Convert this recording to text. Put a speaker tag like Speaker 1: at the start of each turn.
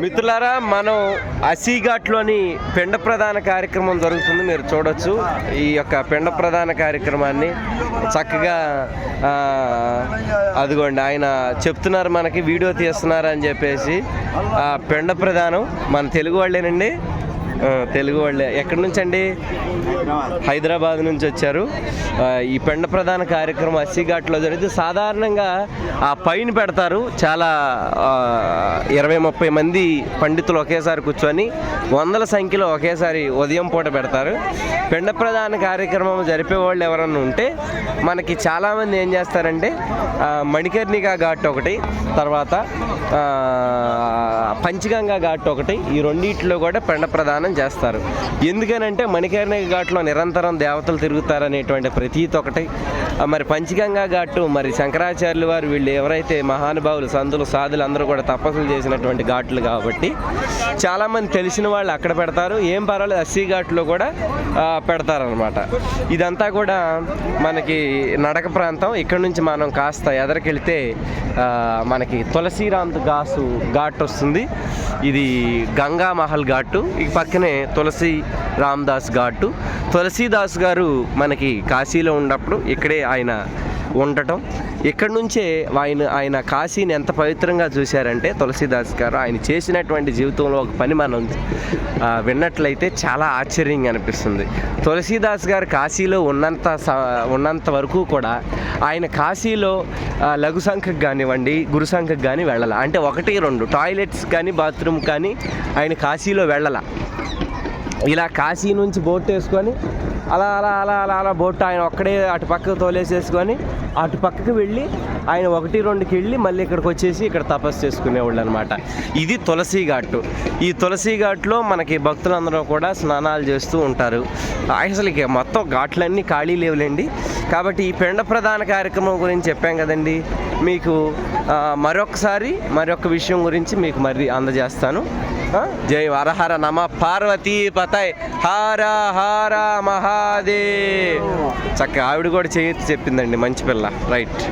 Speaker 1: మిత్రులారా మనం అసీఘాట్లోని పిండ ప్రధాన కార్యక్రమం జరుగుతుంది. మీరు చూడొచ్చు ఈ యొక్క పిండ ప్రధాన కార్యక్రమాన్ని. చక్కగా అదిగోండి ఆయన చెప్తున్నారు మనకి వీడియో తీస్తున్నారు అని చెప్పేసి. ఆ, పిండ ప్రధానం మన తెలుగు వాళ్ళేనండి. తెలుగు వాళ్ళే. ఎక్కడి నుంచి అండి హైదరాబాద్ నుంచి వచ్చారు. ఈ పెండ ప్రధాన కార్యక్రమం అస్సీఘాట్లో జరిగితే సాధారణంగా ఆ పైన పెడతారు. చాలా ఇరవై ముప్పై మంది పండితులు ఒకేసారి కూర్చొని వందల సంఖ్యలో ఒకేసారి ఉదయం పూట పెడతారు. పెండ ప్రధాన కార్యక్రమం జరిపే వాళ్ళు ఎవరన్నా ఉంటే మనకి చాలామంది ఏం చేస్తారంటే మణికర్ణిగా మణికర్ణిక ఘాట్ ఒకటి తర్వాత పంచగంగా ఘాట్ ఒకటి ఈ రెండిట్లో కూడా పెండ ప్రధానం ప్రదానం చేస్తారు. ఎందుకనంటే మణికర్ణిక ఘాట్లో నిరంతరం దేవతలు తిరుగుతారనేటువంటి ప్రతీతి ఒకటి. మరి పంచగంగా ఘాటు మరి శంకరాచార్యులు వారు వీళ్ళు ఎవరైతే మహానుభావులు సందులు సాధులు అందరూ కూడా తపస్సులు చేసినటువంటి ఘాట్లు కాబట్టి చాలామంది తెలిసిన వాళ్ళు అక్కడ పెడతారు. ఏం పర్వాలేదు అస్సీ ఘాట్లో కూడా పెడతారనమాట ఇదంతా కూడా మనకి నడక ప్రాంతం. ఇక్కడ నుంచి మనం కాస్త ఎదరికెళ్తే మనకి తులసిరాంత్ గాసు ఘాట్ వస్తుంది. ఇది గంగామహల్ ఘాటు. ఈ పక్కనే తులసి రామ్దాస్ ఘాటు. తులసీదాస్ గారు మనకి కాశీలో ఉన్నప్పుడు ఇక్కడే ఆయన ఉండటం. ఇక్కడ నుంచే ఆయన ఆయన కాశీని ఎంత పవిత్రంగా చూశారంటే తులసీదాస్ గారు ఆయన చేసినటువంటి జీవితంలో ఒక పని మనం విన్నట్లయితే చాలా ఆశ్చర్యంగా అనిపిస్తుంది. తులసీదాస్ గారు కాశీలో ఉన్నంత స- ఉన్నంత వరకు కూడా ఆయన కాశీలో లఘు సంఖ్యకు కానివ్వండి గురు సంఖ్యకు కానీ వెళ్ళాల. అంటే ఒకటి రెండు. టాయిలెట్స్ కానీ బాత్రూమ్ కానీ ఆయన కాశీలో వెళ్ళాల. ఇలా కాశీ నుంచి బోట్ వేసుకొని అలా అలా అలా అలా అలా బోట్ ఆయన ఒక్కడే అటు పక్కకు తోలేసేసుకొని అటు పక్కకు వెళ్ళి ఆయన ఒకటి రెండుకి వెళ్ళి మళ్ళీ ఇక్కడికి వచ్చేసి ఇక్కడ తపస్సు చేసుకునేవాళ్ళు అనమాట ఇది తులసి ఘాటు. ఈ తులసి ఘాట్లో మనకి భక్తులందరూ కూడా స్నానాలు చేస్తూ ఉంటారు. అసలు ఇక మొత్తం ఘాట్లన్నీ ఖాళీ లేవులేండి. కాబట్టి ఈ పిండ ప్రధాన కార్యక్రమం గురించి చెప్పాం కదండి. మీకు మరొకసారి మరొక విషయం గురించి మీకు మరి అందజేస్తాను. జై వరహర నమ పార్వతీ పతయ్ హార హార మహాదేవ్. చక్కగా ఆవిడ కూడా చేయొచ్చు చెప్పిందండి మంచి పిల్ల. రైట్.